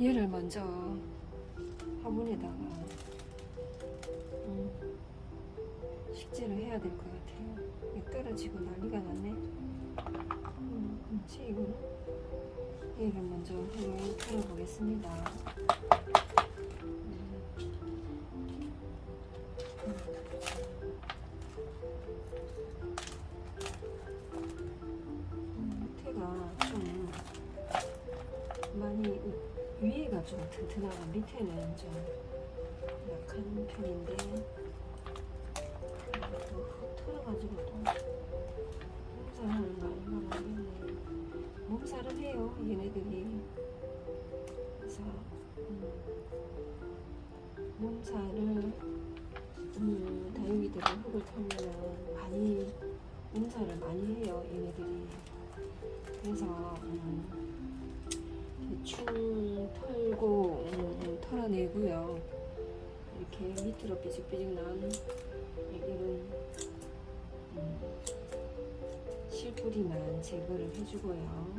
얘를 먼저 화분에다가 음, 식재를 해야 될 것 같아요. 이게 떨어지고 난리가 났네. 음, 그렇지 이거. 얘를 먼저 흙을 털어보겠습니다. 튼튼하고 밑에는 좀 약한 편인데 털어가지고 또 몸살하는 거 아닌가 모르겠네 몸살은 해요 얘네들이. 그래서 음, 몸살을 음, 다육이들은 흙을 털면은 많이 몸살을 많이 해요 얘네들이. 그래서 음, 대충 털고 음, 털어내고요. 이렇게 밑으로 삐직삐직 난 이런 음, 실뿌리만 제거를 해주고요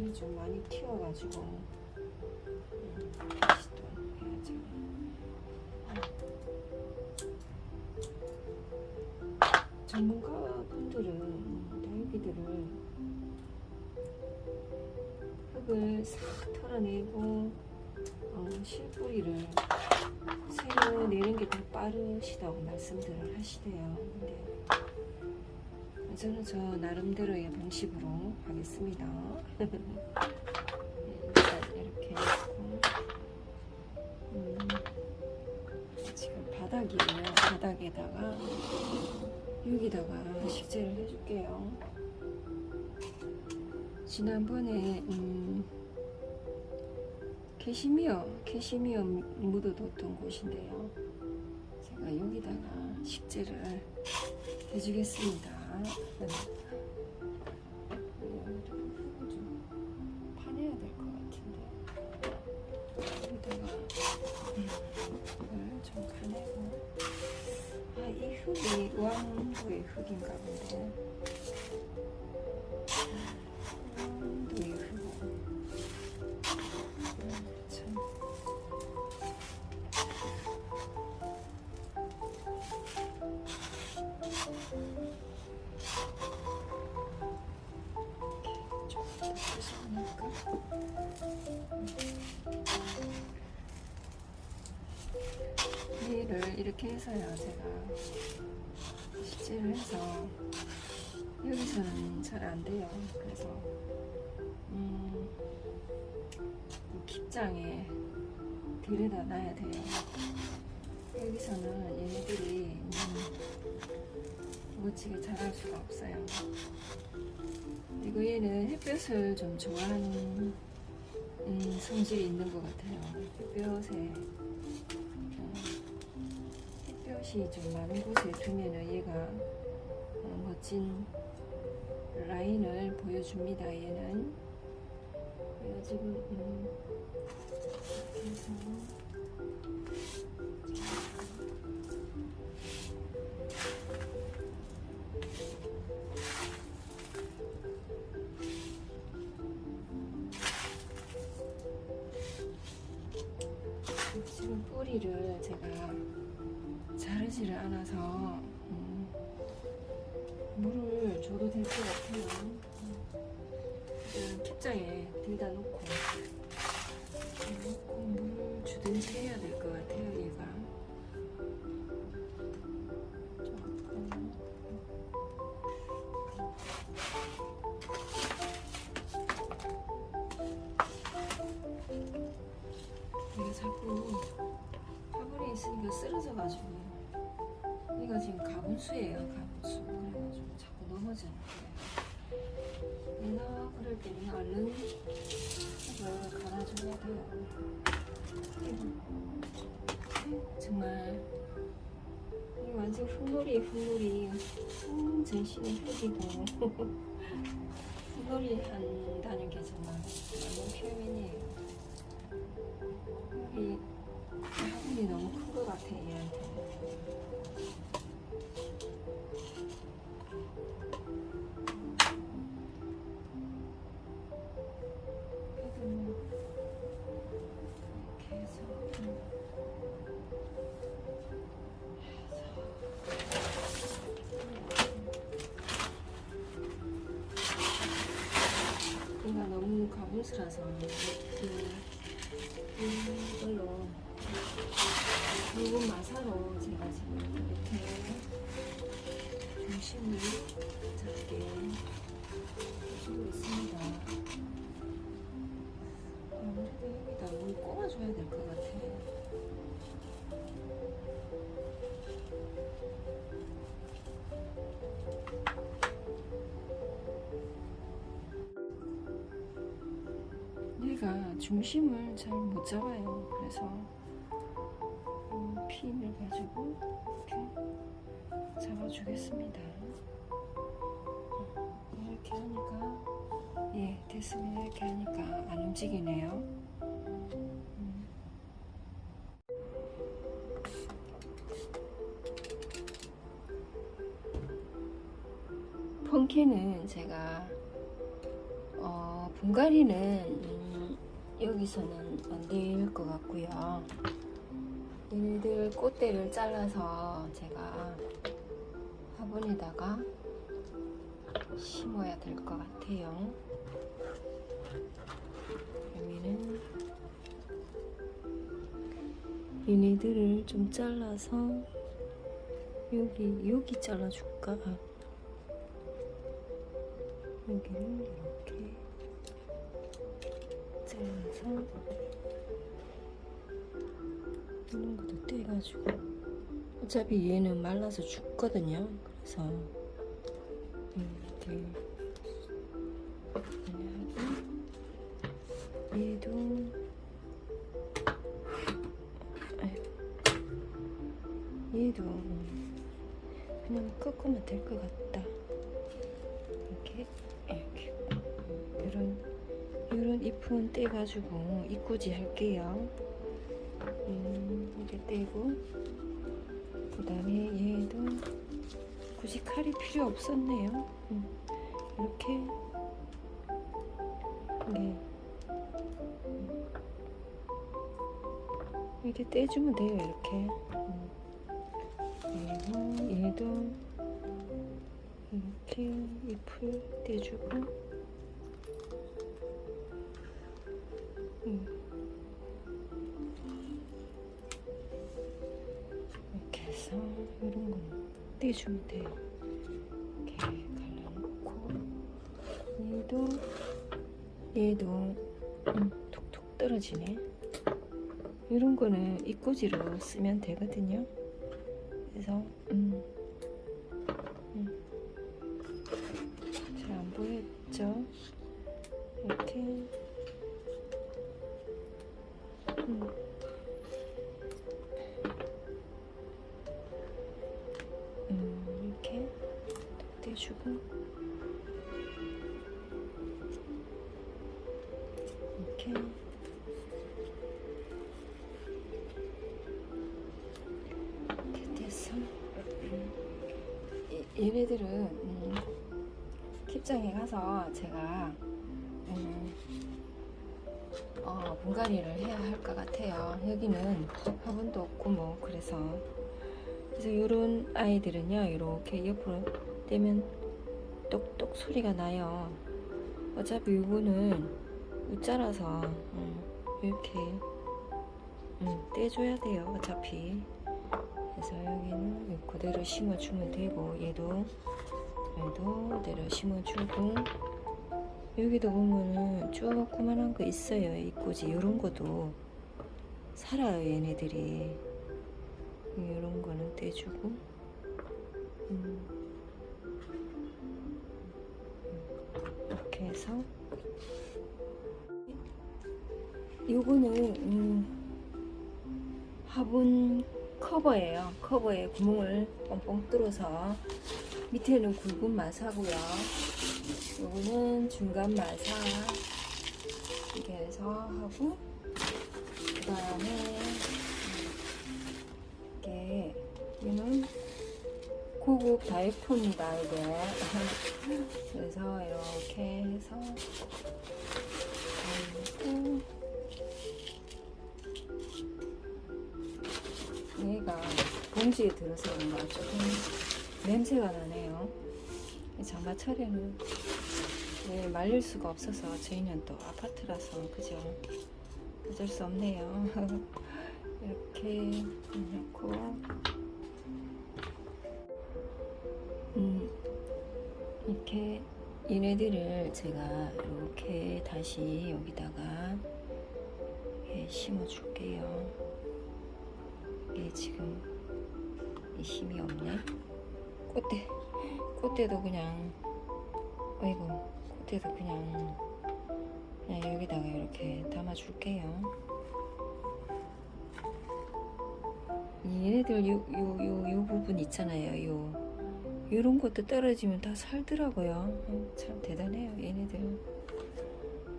얘들이 좀 많이 튀어가지고 음, 다시 또 해야지. 전문가 분들은 다육이들을 흙을 싹 털어내고 어, 실뿌리를 새로 내는 게 더 빠르시다고 말씀들을 하시대요. 근데 저는 저 나름대로의 방식으로 하겠습니다. 일단 이렇게 놓고 음, 지금 바닥이에요. 바닥에다가 여기다가 식재를 해줄게요. 지난번에 음, 캐시미어, 캐시미어 묻어뒀던 곳인데요. 제가 여기다가 식재를 해주겠습니다. 네. 좀 파내야 될 것 같은데 여기다가 흙을 좀 파내고 아, 이 흙이 왕도의 흙인가 본데 얘를 이렇게 해서요, 제가 식재를 해서 여기서는 잘 안 돼요. 그래서 음, 이 깃장에 들여다 놔야 돼요. 여기서는 얘네들이 음, 멋지게 자랄 수가 없어요. 그리고 얘는 햇볕을 좀 좋아하는 음, 성질이 있는 것 같아요. 햇볕에 어, 햇볕이 좀 많은 곳에 두면은 얘가 어, 멋진 라인을 보여줍니다. 얘는 지금 음, 이렇게 해서 않아서. 음, 물을 줘도 될 것 같아요. 음, kit장에 들다 놓고. 놓고 물을 주든지 해야 될 것 같아요. 얘가. 조금 얘가 자꾸 화분에 있으니까 쓰러져가지고 이거 지금 가분수예요 가분수. 그래가지고 자꾸 넘어지는 거예요 얘가 그럴 때는 얼른 이걸 갈아줘야 돼요. 이거 정말. 이 완전 흙놀이 흙놀이. 온 전신이 흙이고. 흙놀이 한다는 게 정말 맞는 표현이에요. 이 화분이 너무 큰 것 같아 얘한테 음. 얘가 너무 가분스라서 그 이걸로 붉은 마사로 제가 지금 중심을 잘 못 잡아요. 그래서 음, 핀을 가지고 이렇게 잡아주겠습니다. 어, 이렇게 하니까 예 됐습니다. 이렇게 하니까 안 움직이네요. 음. 펑키는 제가 어, 분갈이는 음, 여기서는 안 될 것 같고요. 얘네들 꽃대를 잘라서 제가 화분에다가 심어야 될 것 같아요. 그러면은 얘네들을 좀 잘라서 여기 여기 잘라줄까? 아, 여기를 이렇게 잘라서 이런 것도 떼가지고. 어차피 얘는 말라서 죽거든요. 그래서 이렇게 얘도 얘도 그냥 꺾으면 될 것 같다 잎은 떼가지고 이꾸지 할게요. 음, 이렇게 떼고 그 다음에 얘도 굳이 칼이 필요 없었네요. 음, 이렇게 네. 음, 이렇게 떼주면 돼요. 이렇게. 음. 그리고 얘도 이렇게 잎을 떼주고 해서 이런 거는 떼주면 돼요. 이렇게 갈라놓고 얘도 얘도 음, 톡톡 떨어지네. 이런 거는 입꽂이로 쓰면 되거든요. 그래서 음, 음. 떼서 음. 이- 얘네들은 음, 킵장에 가서 제가 음, 어, 분갈이를 해야 할 것 같아요. 여기는 화분도 없고 뭐 그래서 그래서 이런 아이들은요 이렇게 옆으로 떼면 똑똑 소리가 나요. 어차피 이거는 웃자라서 음, 이렇게 음, 떼줘야 돼요. 어차피 그래서 여기는 그대로 심어주면 되고 얘도 얘도 그대로 심어주고 여기도 보면은 조그만한 거 있어요. 이꼬지 이런 것도 살아요. 얘네들이 이런 거는 떼주고 음. 이렇게 해서 요거는 음, 화분 커버예요. 커버에 구멍을 뻥뻥 뚫어서 밑에는 굵은 마사고요. 요거는 중간 마사 이렇게 해서 하고 그 다음에 이게 얘는 고급 다이프입니다 이게 그래서 이렇게 해서 얘 봉지에 들어서 그런가 조금 냄새가 나네요. 이 장마 철에는 네, 말릴 수가 없어서 저희는 또 아파트라서 그죠? 어쩔 수 없네요. 이렇게 넣고. 음, 이렇게 얘네들을 제가 이렇게 다시 여기다가 이렇게 심어 줄게요. 이게 지금 이 힘이 없네. 꽃대 꽃대도 그냥 어이구 꽃대도 그냥 그냥 여기다가 이렇게 담아 줄게요. 얘네들 요 요 요 요 부분 있잖아요. 요 요런 것도 떨어지면 다 살더라고요. 어, 참 대단해요 얘네들.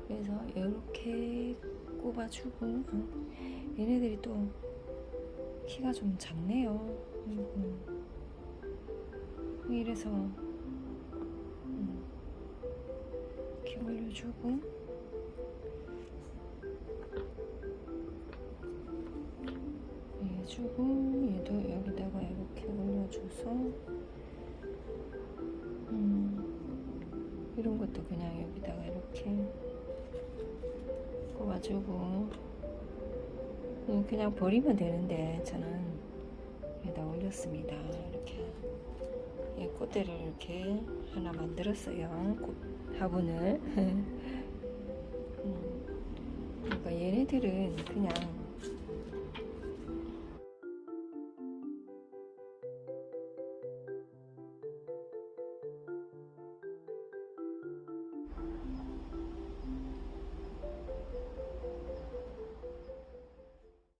그래서 이렇게 꼽아주고 어, 얘네들이 또 키가 좀 작네요 음, 음. 이래서 음, 이렇게 올려주고. 해주고 얘도 여기다가 이렇게 올려줘서. 음, 이런 것도 그냥 여기다가 이렇게 꼽아주고. 음, 그냥 버리면 되는데 저는 여기다 올렸습니다. 이렇게. 이 꽃대를 이렇게 하나 만들었어요. 꽃 화분을. 음, 그러니까 얘네들은 그냥